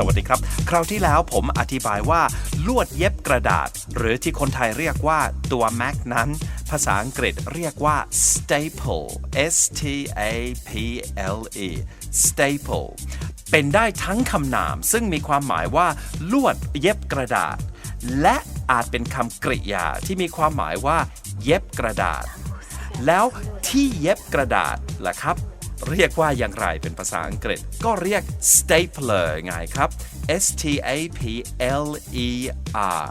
สวัสดีครับ คราวที่แล้วผมอธิบายว่า ลวดเย็บกระดาษ หรือที่คนไทยเรียกว่าตัว Mac นั้น ภาษาอังกฤษเรียกว่า staple S T A P L E staple เป็นได้ทั้งคำนาม ซึ่งมีความหมายว่า ลวดเย็บกระดาษ และอาจเป็นคำกริยาที่มีความหมายว่า เย็บกระดาษ แล้วที่เย็บกระดาษล่ะครับ เรียกว่าอย่างไรเป็นภาษาอังกฤษ ก็เรียก stapler ไงครับ S T A P L E R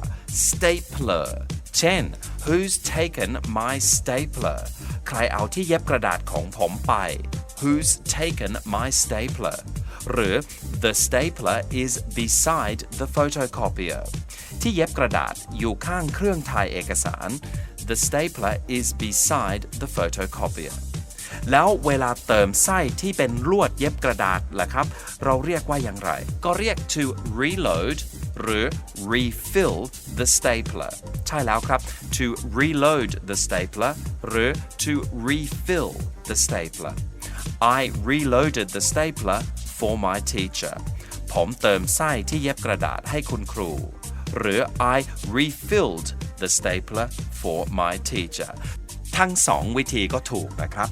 stapler เช่น Who's taken my stapler ใครเอาที่เย็บกระดาษของผมไป Who's taken my stapler หรือ The stapler is beside the photocopier ที่เย็บกระดาษอยู่ข้างเครื่องถ่ายเอกสาร The stapler is beside the photocopier แล้วเวลาเติมไส้ที่เป็นลวดเย็บกระดาษล่ะครับ เราเรียกว่าอย่างไร ก็เรียก to reload หรือ refill the stapler ใช่แล้วครับ to reload the stapler หรือ to refill the stapler I reloaded the stapler for my teacher ผมเติมไส้ที่เย็บกระดาษให้คุณครู หรือ I refilled the stapler for my teacher ทั้งสองวิธีก็ถูกนะครับ